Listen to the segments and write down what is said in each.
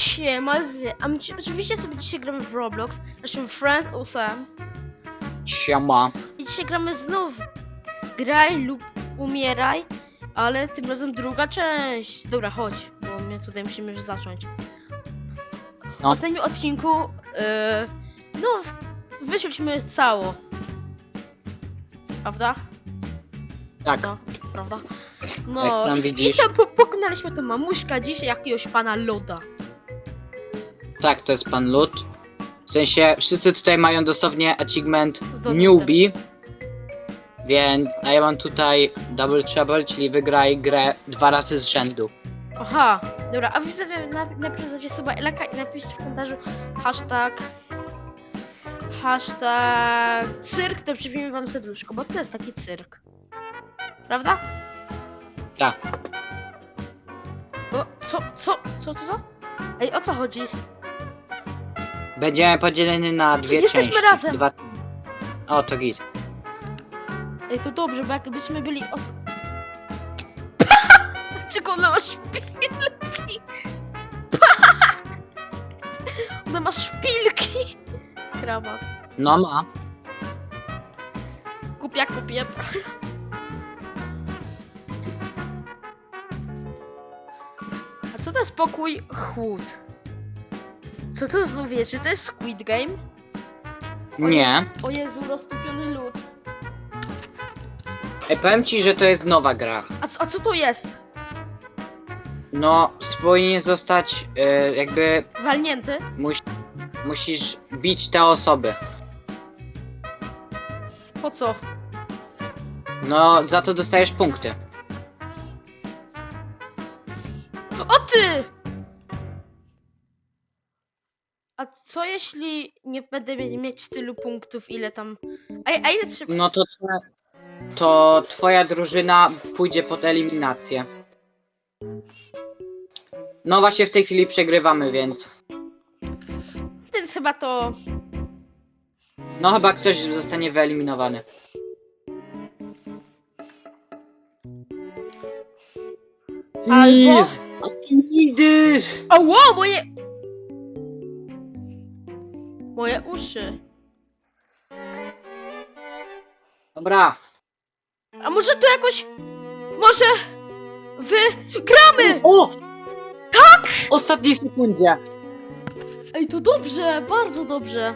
Siema, a my ci- oczywiście sobie dzisiaj gramy w Roblox, z naszym friend Usem. Siema. I dzisiaj gramy znów Graj lub umieraj, ale tym razem druga część. Dobra, chodź, bo my tutaj musimy już zacząć. W No. ostatnim odcinku, yy, no, wyszliśmy cało. Prawda? Tak, No, prawda? No, Jak sam i, widzisz. i tam po, pokonaliśmy to mamuśka, dzisiaj jakiegoś pana Loda. Tak, to jest pan Lut. W sensie, wszyscy tutaj mają dosłownie achievement Zdobyte. newbie. Więc, a ja mam tutaj double trouble, czyli wygraj grę dwa razy z rzędu. Aha, dobra, a wy sobie na- napiszcie sobie leka i napiszcie w komentarzu hashtag hashtag cyrk, to przyjmiemy wam serduszko, bo to jest taki cyrk. Prawda? Tak. O, co, co, co, co, co? Ej, o co chodzi? Będziemy podzieleni na dwie Jesteśmy części. razem. Dwa... O, to git. Ej, to dobrze, bo jakbyśmy byli os... Dlaczego ona ma szpilki? ona ma szpilki! Krawa. No ma. Kupia kobiet. A co to jest pokój chłód? Co to znów jest? Czy to jest Squid Game? Nie. O Jezu, roztopiony lód. Ej, powiem ci, że to jest nowa gra. A, co- a co to jest? No, powinien zostać, e, jakby, Walnięty? mus, musisz bić te osoby. Po co? No, za to dostajesz punkty. O ty! Co jeśli nie będę mie- mieć tylu punktów, ile tam... A, a ile trzeba... No to, to twoja drużyna pójdzie pod eliminację. No właśnie w tej chwili przegrywamy, więc. Więc chyba to... No chyba ktoś zostanie wyeliminowany. Albo-. Nigdy. O, wow, moje... Moje uszy. Dobra. A może to jakoś... Może... Wy... Gramy! O! Tak! W ostatniej sekundzie. Ej, to dobrze, bardzo dobrze.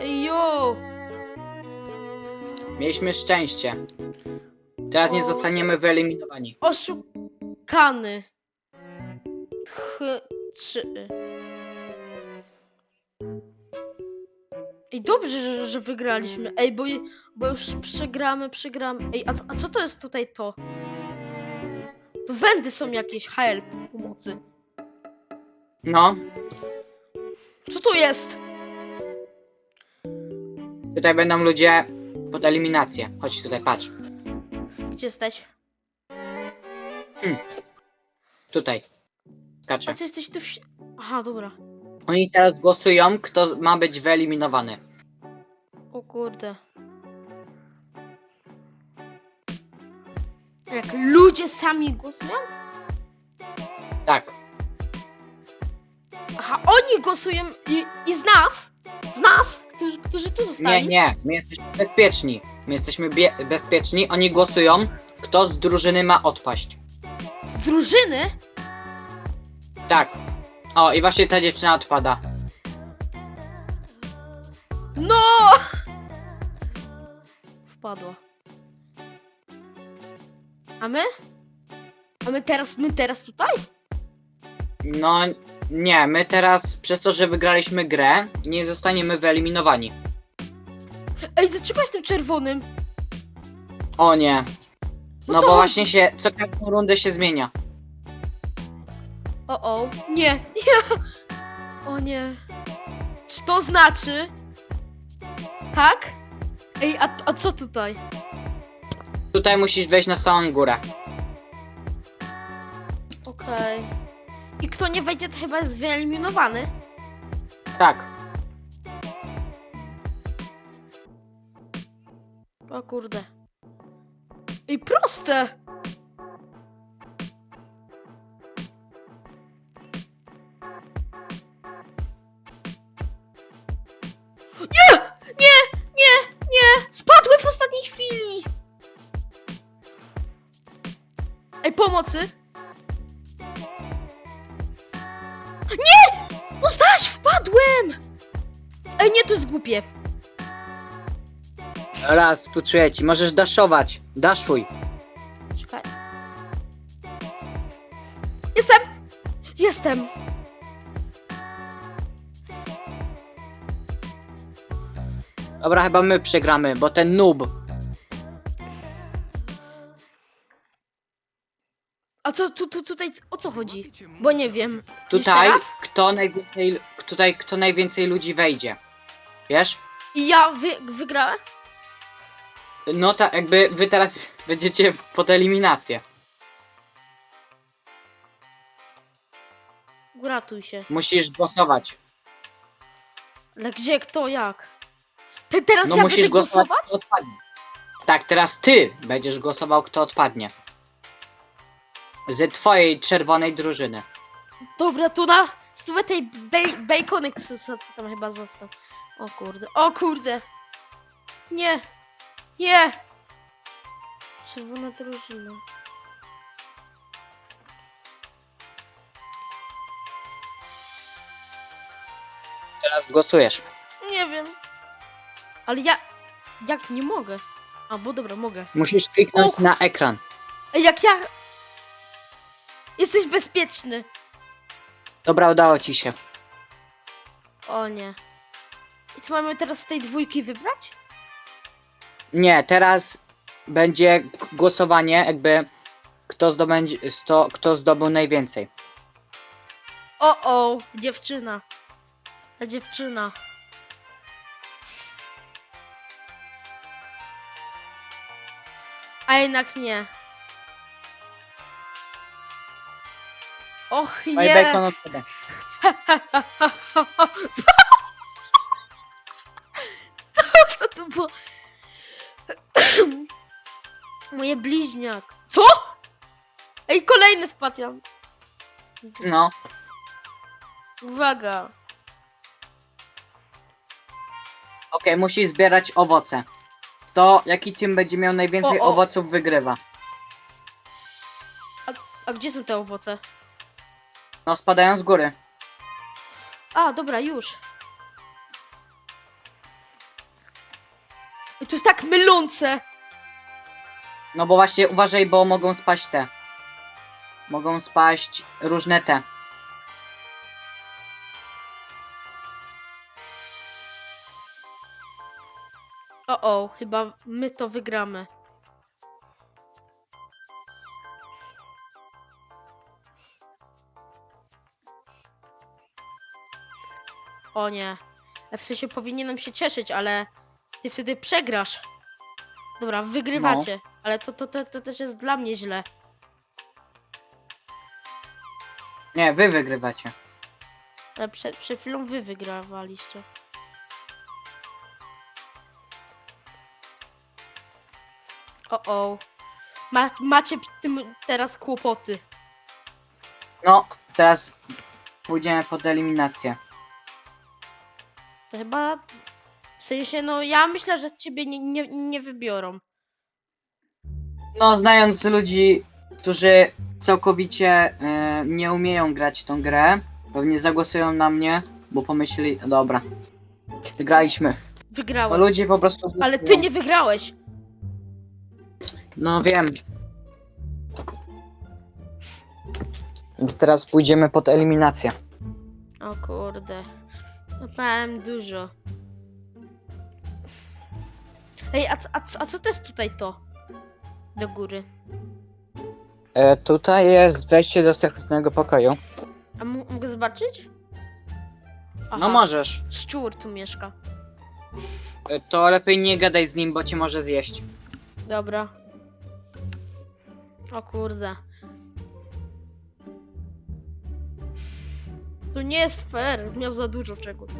Ej, jo. Mieliśmy szczęście. Teraz nie O. zostaniemy wyeliminowani. Oszukany. Tch, trzy. Ej, dobrze, że, że wygraliśmy. Ej, bo, bo już przegramy, przegramy. Ej, a, co- a co to jest tutaj to? To wędy są jakieś, help, pomocy. No, Co to jest? tutaj będą ludzie pod eliminację. Chodź tutaj, patrz. Gdzie jesteś? Tutaj. Skaczę. A co jesteś tu w... Aha, dobra. Oni teraz głosują, kto ma być wyeliminowany. Kurde. Jak ludzie sami głosują? Tak. Aha, oni głosują i, i z nas, z nas, którzy, którzy tu Nie, zostali. nie, my jesteśmy bezpieczni. My jesteśmy bie- bezpieczni, oni głosują, kto z drużyny ma odpaść. Z drużyny? Tak. O, i właśnie ta dziewczyna odpada. No! Wpadła. A my? A my teraz, my teraz tutaj? No, nie, my teraz, przez to, że wygraliśmy grę, nie zostaniemy wyeliminowani. Ej, dlaczego jestem czerwonym? O nie. No co bo chodzi? właśnie się, co każdą rundę się zmienia. O, o, nie, nie. O nie. Czy to znaczy? Tak? Ej, a, a co tutaj? Tutaj musisz wejść na samą górę. Okej. I kto nie wejdzie, to chyba jest wyeliminowany. Tak. O kurde. Ej, proste! Raz, współczuję ci. Możesz daszować. Daszuj. Czekaj. Jestem! Jestem! Dobra, chyba my przegramy, bo ten noob. A co tu, tu tutaj, o co chodzi? Bo nie wiem. Tutaj raz? kto najwięcej, tutaj kto najwięcej ludzi wejdzie. Wiesz? I ja wy, wygrałem? No tak, jakby wy teraz będziecie pod eliminację. Uratuj się. Musisz głosować. Ale gdzie, kto, jak? Ty teraz No ja musisz będę głosować, głosować? kto odpadnie. Tak, teraz ty będziesz głosował, kto odpadnie. Z twojej czerwonej drużyny. Dobra, to na stówę tej bej, co, co, co tam chyba został. O kurde, o kurde. Nie, nie. Czerwona drużyna. Teraz głosujesz. Nie wiem. Ale ja, jak nie mogę? A, bo dobra, mogę. Musisz kliknąć Och. na ekran. Ej, jak ja... Jesteś bezpieczny. Dobra, udało ci się. O nie. I co mamy teraz z tej dwójki wybrać? Nie, teraz będzie głosowanie, jakby kto zdobędzie, sto, kto zdobył najwięcej. O, o, dziewczyna. Ta dziewczyna. A jednak nie. Och, Moje nie. bacon odpada. Co to było? Moje bliźniak. Co? Ej, kolejny wpadł. ja- No, Uwaga. okej, musisz zbierać owoce. To jaki team będzie miał najwięcej O, o. owoców wygrywa. A gdzie są te owoce? No, spadają z góry. A, dobra, już. Ej, To jest tak mylące. No bo właśnie uważaj, bo mogą spaść te. Mogą spaść różne te. O, o, chyba my to wygramy. O nie. W sensie powinienem się cieszyć, ale ty wtedy przegrasz. Dobra, wygrywacie, ale to, to, to, to też jest dla mnie źle. Nie, wy wygrywacie. Ale przed, przed chwilą wy wygrywaliście. O, o. Ma, macie przy tym teraz kłopoty. No, teraz pójdziemy pod eliminację. To chyba. W sensie, no ja myślę, że ciebie nie, nie, nie wybiorą. No, znając ludzi, którzy całkowicie e, nie umieją grać tą grę, pewnie zagłosują na mnie, bo pomyśleli, dobra, wygraliśmy. Bo Wygrałem. ludzie po prostu. Ale ty nie wygrałeś. No wiem. Więc teraz pójdziemy pod eliminację. O kurde. Mam dużo. Ej, a, c- a, c- a co to jest tutaj to? Do góry. E, tutaj jest wejście do sekretnego pokoju. A m- mogę zobaczyć? No możesz. Szczur tu mieszka. E, to lepiej nie gadaj z nim, bo cię może zjeść. Dobra. O kurde. To nie jest fair. Miał za dużo czegoś.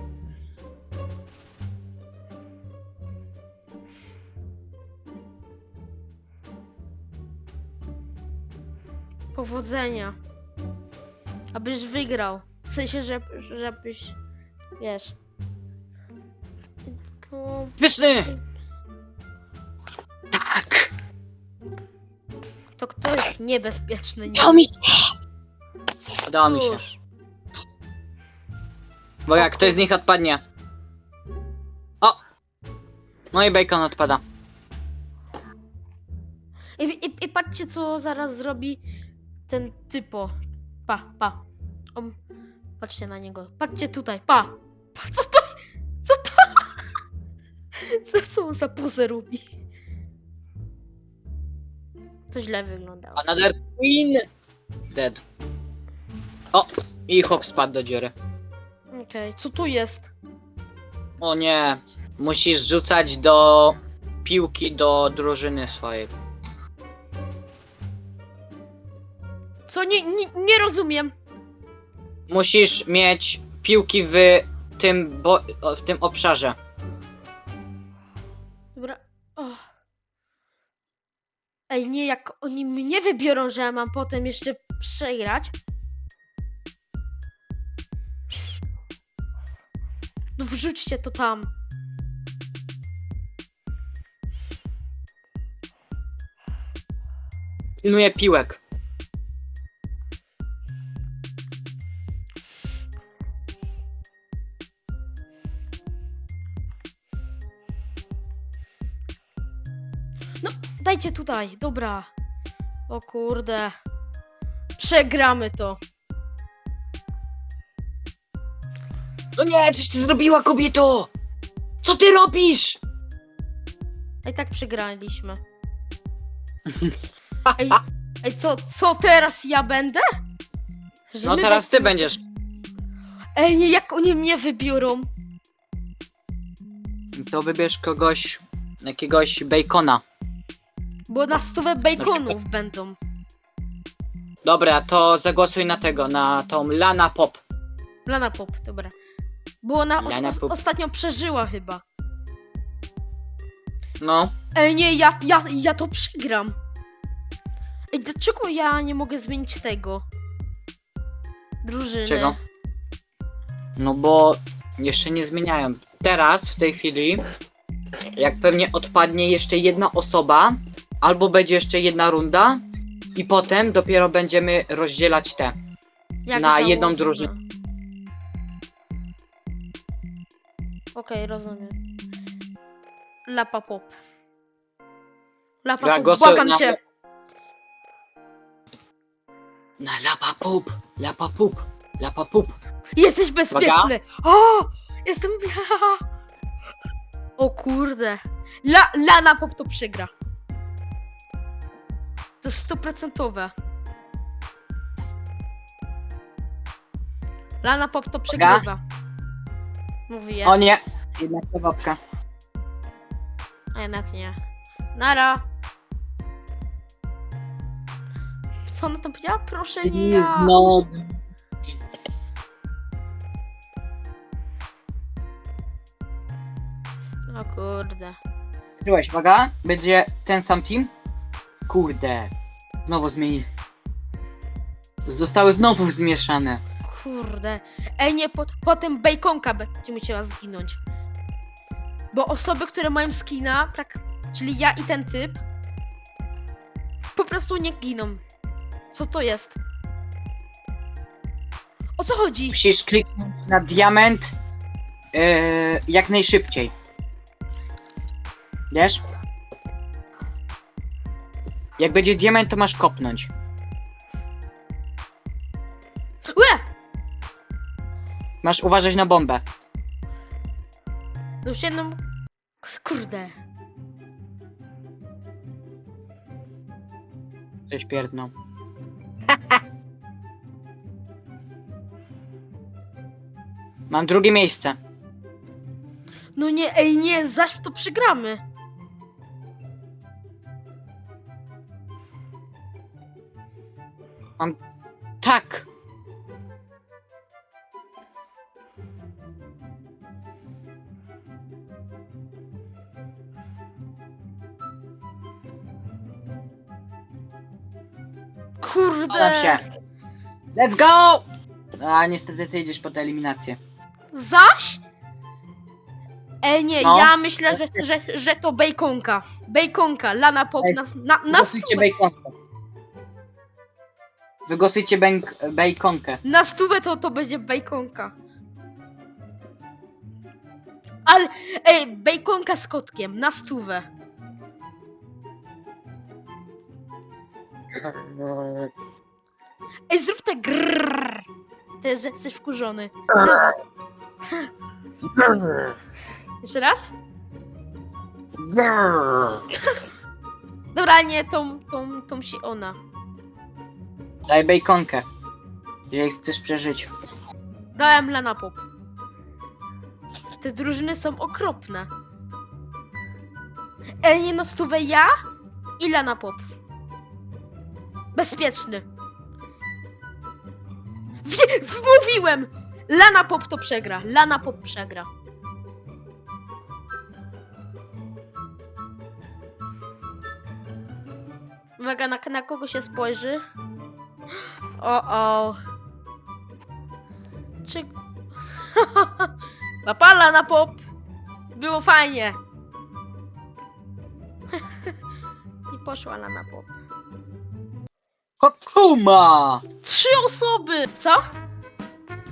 Powodzenia. Abyś wygrał. W sensie, że, żebyś. Wiesz. No, Śmieszny! Tak! to kto jest niebezpieczny? Udało mi się! Udało mi się. Cóż, Bo jak ktoś z nich odpadnie. O! No i bacon odpada. I, i, I patrzcie, co zaraz zrobi ten typo. Pa, pa. On, patrzcie na niego. Patrzcie tutaj, pa. pa co to? Co to? Co, co on za pozę robi? To źle wyglądało. Another queen! Dead. O! I hop spadł do dziury. Okej, co tu jest? O nie. Musisz rzucać do piłki do drużyny swojej. Co? Nie, nie, nie rozumiem. Musisz mieć piłki w tym, bo, o, w tym obszarze. Dobra. O. Ej, nie, jak oni mnie wybiorą, że ja mam potem jeszcze przegrać. No wrzućcie to tam. Pilnuję piłek. Tutaj, dobra. O kurde. Przegramy to. No nie, coś ty zrobiła kobieto! Co ty robisz? A i tak przegraliśmy. Ej, ej co, co teraz ja będę? Że No my teraz ty będziesz. Ej, nie, jak oni mnie wybiorą? To wybierz kogoś, jakiegoś bacona. Bo na stówę baconów będą. Dobra, to zagłosuj na tego, na tą Lana Pop. Lana Pop, dobra. Bo ona os Lana os Pop. ostatnio przeżyła chyba. No, Ej, nie, ja, ja, ja to przegram. Ej, dlaczego ja nie mogę zmienić tego? Drużyny. czego? No bo jeszcze nie zmieniają. Teraz, w tej chwili, jak pewnie odpadnie jeszcze jedna osoba, albo będzie jeszcze jedna runda, i potem dopiero będziemy rozdzielać te. Jak na jedną drużynę. Okej, rozumiem. Lapa Pop. Lapa Pop, błagam na- cię. Na Lapa Pup, Lapa Pup, Lapa Pup. Jesteś bezpieczny! O! Jestem... O kurde. La, Lana Pop to przegra. To jest stuprocentowe. Lana Pop to przegrywa. Mówię. O nie, jednak kebabka. A jednak nie. Nara. Co ona tam powiedziała? Proszę nie ja. No, O kurde. Kryłeś, uwaga, będzie ten sam team. Kurde, znowu zmieni. Zostały znowu zmieszane. Kurde. Ej, nie, pot, potem bejkonka będzie musiała zginąć. Bo osoby, które mają skina, tak, czyli ja i ten typ, po prostu nie giną. Co to jest? O co chodzi? Musisz kliknąć na diament yy, jak najszybciej. Wiesz? Jak będzie diament, to masz kopnąć. Łe! Masz uważać na bombę. No już jedną... Kurde. Coś pierdną. Mam drugie miejsce. No nie, ej nie, zaś w to przegramy. Tak! Kurde. Podam się. Let's go! A niestety ty idziesz po tę eliminację. Zaś? Ej, nie, No. ja myślę, że, że, że to bejkonka. Bejkonka, lana pop Ej, na, na, Wygłosujcie stówę. bejkonkę. Wygłosujcie bęk, bejkonkę. Na stówę to, to będzie bejkonka. Ale, ej, bejkonka z kotkiem, na stówę. Ej, zrób te grrrr. Ty, że jesteś wkurzony. Jeszcze raz? Dobra, nie, tą, tą, tą się ona. Daj bejkonkę. Jeżeli chcesz przeżyć. Dałem Lana Pop. Te drużyny są okropne. Ej, nie na stówę ja i Lana Pop. Bezpieczny. Wie- Wmówiłem! Lana Pop to przegra. Lana Pop przegra. Uwaga, na, na kogo się spojrzy? O, o. Czy... Papala na pop! Było fajnie! I poszła Lana Pop. Hopuma! Trzy osoby! Co?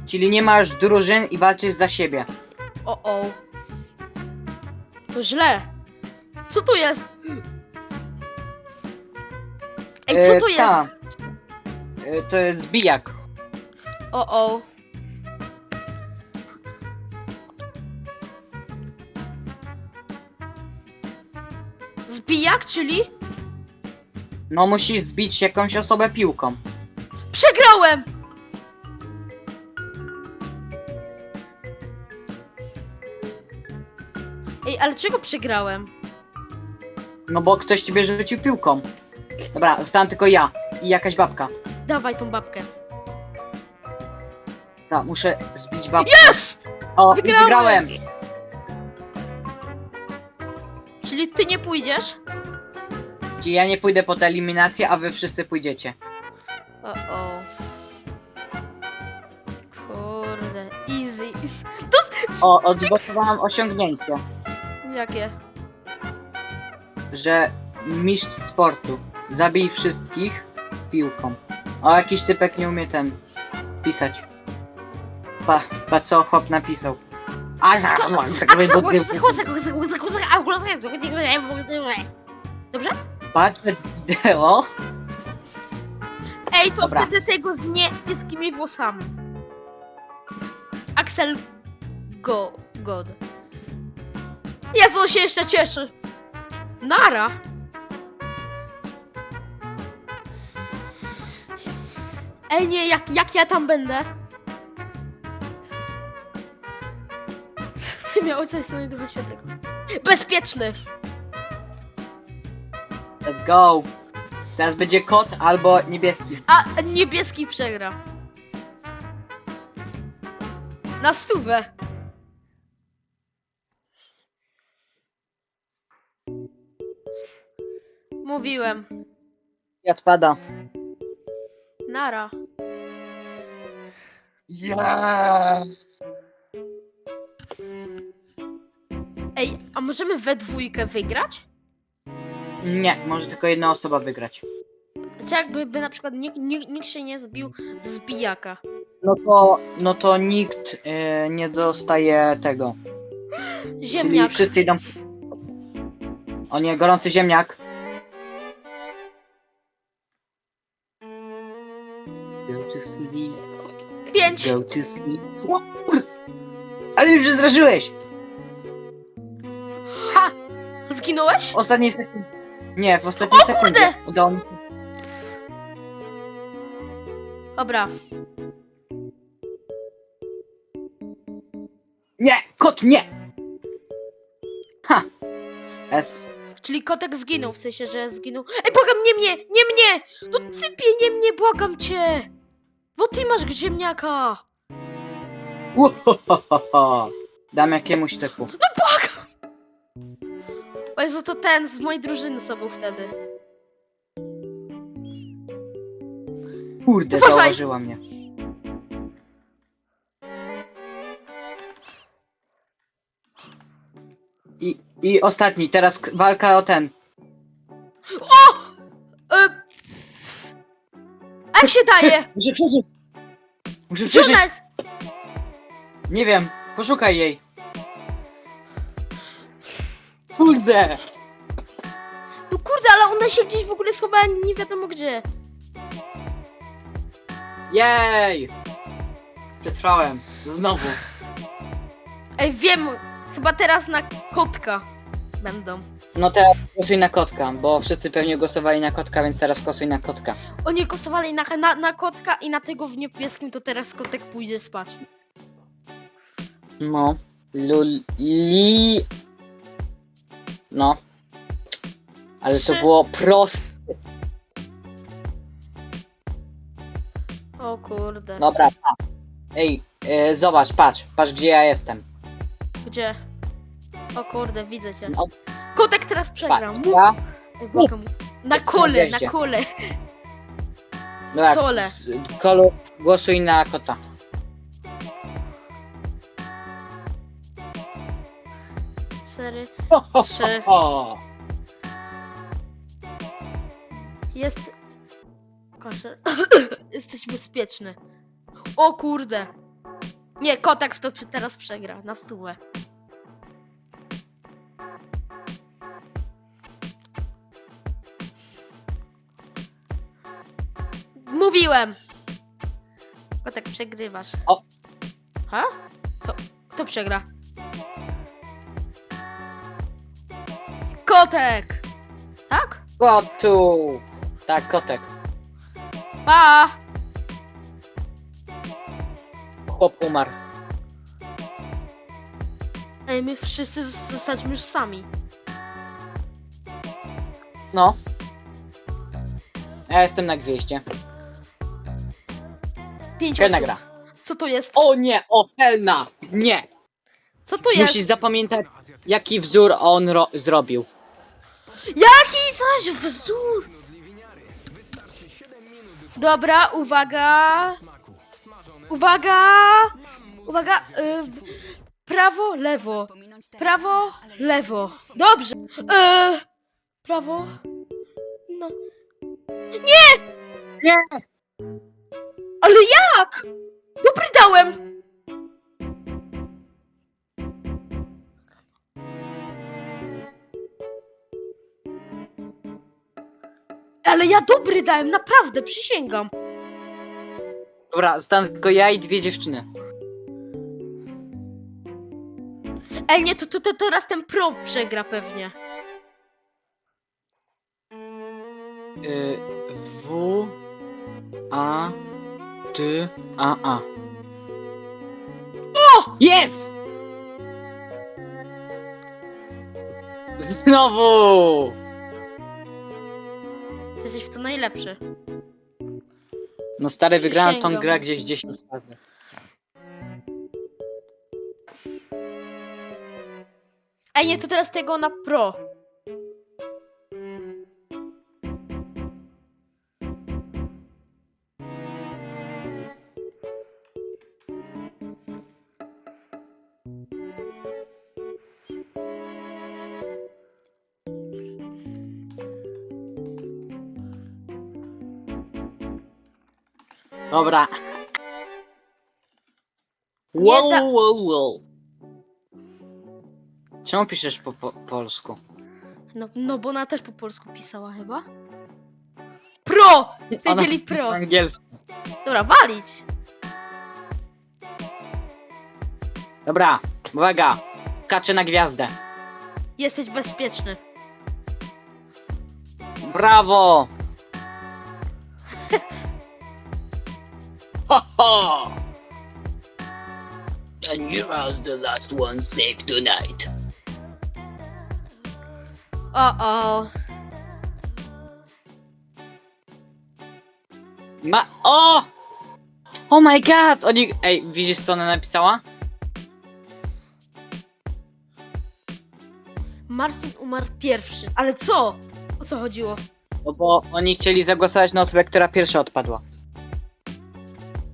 Czyli nie masz drużyn i walczysz za siebie. O, o. To źle. Co tu jest? Ej, co E, to jest? ta. E, To jest bijak. O, o. Zbijak, czyli? No musisz zbić jakąś osobę piłką. Przegrałem! Ej, ale czego przegrałem? No bo ktoś ciebie rzucił piłką. Dobra, zostałem tylko ja i jakaś babka. Dawaj tą babkę. Da, muszę zbić babkę. Jest! O, Wygrałem! wygrałem! Czyli ty nie pójdziesz? Czyli ja nie pójdę pod eliminację, a wy wszyscy pójdziecie. O, o. Kurde, easy. O, odblokowałam osiągnięcie, Jakie? że mistrz sportu. Zabij wszystkich piłką. O, jakiś typek nie umie ten pisać. Pa, pa co chłop napisał. A za Dobrze? Patrz wideo. Ej, to Dobra. wtedy tego z niebieskimi włosami. Axel Go God. Jezu, on się jeszcze cieszy. Nara. Ej, nie, jak, jak ja tam będę? Nie miało coś sobie ducha świętego. Bezpieczny. Let's go. Teraz będzie kot albo niebieski. A niebieski przegra. Na stówę. Mówiłem. Kwiat pada. Nara. Ja. Ej, a możemy we dwójkę wygrać? Nie, może tylko jedna osoba wygrać. Czy jakby by na przykład nikt, nikt, nikt się nie zbił z bijaka? No to, no to nikt e, nie dostaje tego. Ziemniak. Czyli wszyscy idą. O nie, gorący ziemniak. Sleep, Pięć. go to sleep. O, kur- Ale już zdrażyłeś! Ha! Zginąłeś? W ostatniej sekundzie. Nie, w ostatniej O sekundzie. Udało mi się. Dobra. Nie! Kot, nie! Ha! S. Czyli kotek zginął, w sensie, że zginął. Ej, błagam, nie mnie! Nie mnie! No cypie, nie mnie, błagam cię! Bo ty masz ziemniaka! Uhohoho. Dam jakiemuś typu. Błagam! O Jezu, to ten z mojej drużyny co był wtedy. Kurde, Uważaj! zauważyła mnie. I, I ostatni, teraz k- walka o ten. Jak się daje? Muszę przeżyć! Muszę przeżyć! Jonas! Nie wiem, poszukaj jej. Kurde! No kurde, ale ona się gdzieś w ogóle schowała nie wiadomo gdzie. Jej! Przetrwałem. Znowu. Ej, wiem, chyba teraz na kotka będą. No teraz głosuj na kotka, bo wszyscy pewnie głosowali na kotka, więc teraz głosuj na kotka. Oni głosowali na, na, na kotka i na tego w niebieskim, to teraz kotek pójdzie spać. No. Luli. No. Ale to Trzy. było proste. O kurde. Dobra, pa. Ej, e, zobacz, patrz, patrz gdzie ja jestem. Gdzie? O kurde, widzę cię. No, Kotek teraz przegra. patrz, Mów. błagam. Na Jestem kole, na na wjeździe. kole. Dobra, Sole. s- Kolu, głosuj na kota. Cztery. Ho, ho, Trzy. ho. Jest. Koszer. Jesteś bezpieczny. O kurde. Nie, kotek to przy- teraz przegra. Na stówę. Mówiłem! Kotek przegrywasz. O. Ha? To, kto przegra? Kotek! Tak? Kotu! Tak, kotek. Pa! Chłop umarł. Ej, my wszyscy z- zostaćmy już sami. No. Ja jestem na gwieździe. Pięć osób. gra. Co to jest? O nie, o Helna! Nie! Co to jest? Musisz zapamiętać, jaki wzór on ro- zrobił. Jaki zaś wzór? Dobra, uwaga. Uwaga. Uwaga. Y, prawo, lewo. Prawo, lewo. Dobrze. Y, prawo. No. Nie! Nie! Jak? Dobry dałem. Ale ja dobry dałem, naprawdę, przysięgam. Dobra, stan tylko ja i dwie dziewczyny. Ej, nie, to, to, to teraz ten pro przegra pewnie. Y, w A T A A. O! Jest! Znowu! Ty jesteś w to najlepszy. No stary, wygrałem tą Przysięgam. grę gdzieś 10 razy. Ej, nie, to teraz tego na pro. Dobra. Wow, da- wow, wow. Czemu piszesz po, po polsku? No, no, bo ona też po polsku pisała chyba. Pro! Wiedzieli Ona- pro. Po angielsku. Dobra, walić. Dobra, uwaga. Kaczę na gwiazdę. Jesteś bezpieczny. Brawo! Are the last one safe tonight. O, o. Ma... O! Oh my god! Oni... Ej, widzisz co ona napisała? Marcin umarł pierwszy. Ale co? O co chodziło? No bo oni chcieli zagłosować na osobę, która pierwsza odpadła.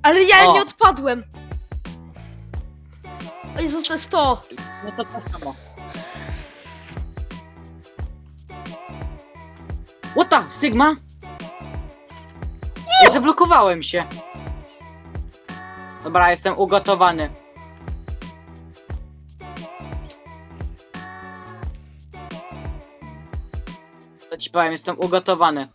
Ale ja O. nie odpadłem. O Jezus, to jest to! No to to samo. What the? Sigma? Ej, zablokowałem się. Dobra, jestem ugotowany. To ci powiem, jestem ugotowany.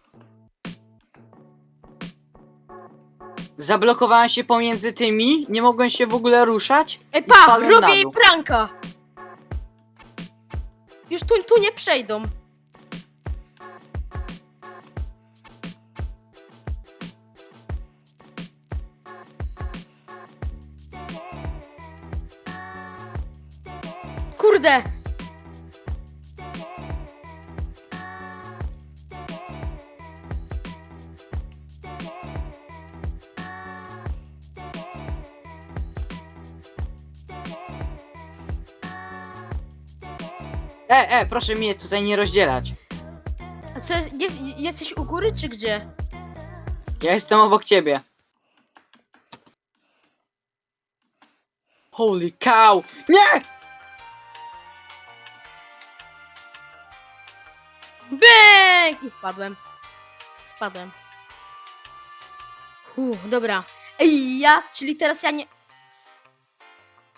Zablokowałem się pomiędzy tymi, nie mogłem się w ogóle ruszać. Ej, I pa, spadłem na robię jej dół. pranka! Już tu, tu nie przejdą. Kurde! E, e, proszę mnie tutaj nie rozdzielać. A co, jest, jesteś u góry czy gdzie? Ja jestem obok ciebie. Holy cow! Nie! Bęk! I spadłem. Spadłem. Uff, dobra. Ej, ja, czyli teraz ja nie...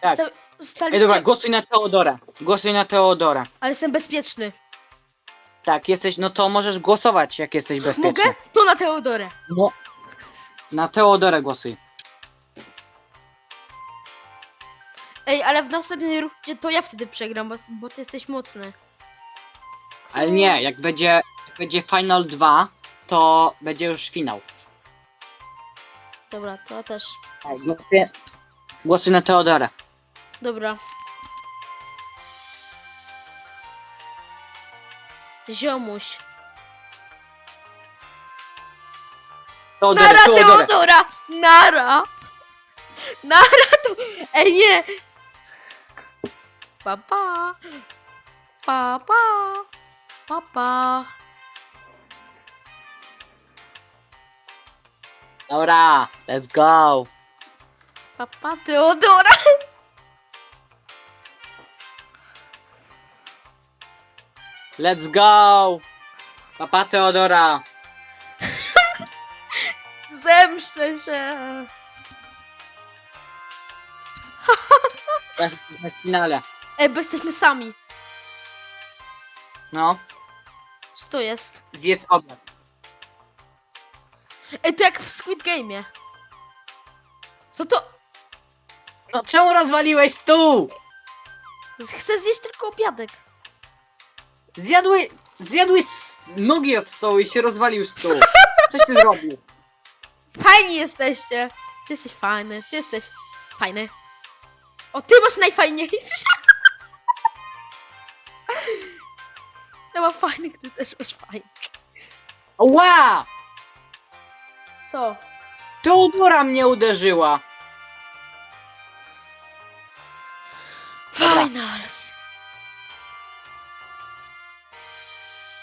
Tak. Sta- Staliście... Ej, dobra, głosuj na Teodora. Głosuj na Teodora. Ale jestem bezpieczny. Tak, jesteś, no to możesz głosować, jak jesteś bezpieczny. Mogę? To na Teodorę. No. Na Teodora głosuj. Ej, ale w następnej rundzie to ja wtedy przegram, bo, bo ty jesteś mocny. Ale nie, jak będzie, jak będzie Final 2, to będzie już finał. Dobra, to też. Tak, głosuj, głosuj na Teodora. Dobra. Ziomuś. Teodora, Nara Teodora. Teodora! Nara! Nara to... Ej, nie! Papa! Papa! Papa! Dobra, let's go. Papa Teodora! Let's go. Papa Teodora. Zemszczę się! Jesteśmy w finale. Ej, bo jesteśmy sami. No, Co to jest? zjedz obiad. Ej, to jak w Squid Game'ie. Co to? No czemu rozwaliłeś stół? Chcę zjeść tylko obiadek. Zjadłeś, zjadłeś s- nogi od stołu i się rozwalił stół. Coś ty zrobił. Fajni jesteście. Ty jesteś fajny, ty jesteś fajny. O, ty masz najfajniejszy. Ja mam fajnych, ty też masz fajny. Ła! Co? Teodora mnie uderzyła. Finals.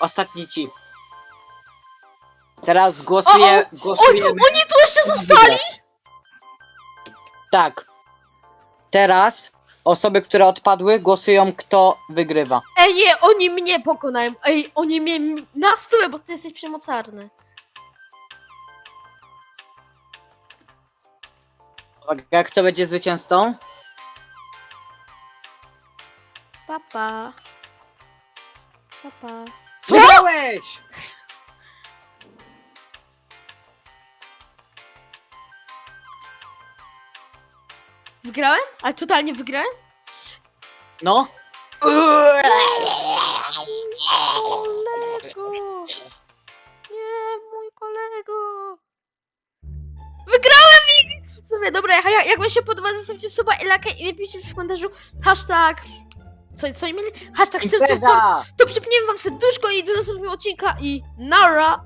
Ostatni ci. Teraz głosuję, Oj, głosujemy. oni tu jeszcze zostali? Tak. Teraz osoby, które odpadły, głosują kto wygrywa. Ej, nie, oni mnie pokonają. Ej, oni mnie na stówę, bo ty jesteś przemocarny. Jak kto będzie zwycięzcą? Papa. Papa. Wygrałeś! Wygrałem? Ale totalnie wygrałem? No. Kolego! Nie, mój kolego! Wygrałem ich! Sobie, dobra, jak, jak wam się podoba, zostawcie suba i lajka i napiszcie w komentarzu hashtag... Co, co nie mieli? Hashtag serduszko, Impreza! to przypniemy wam serduszko i do następnego odcinka i nara!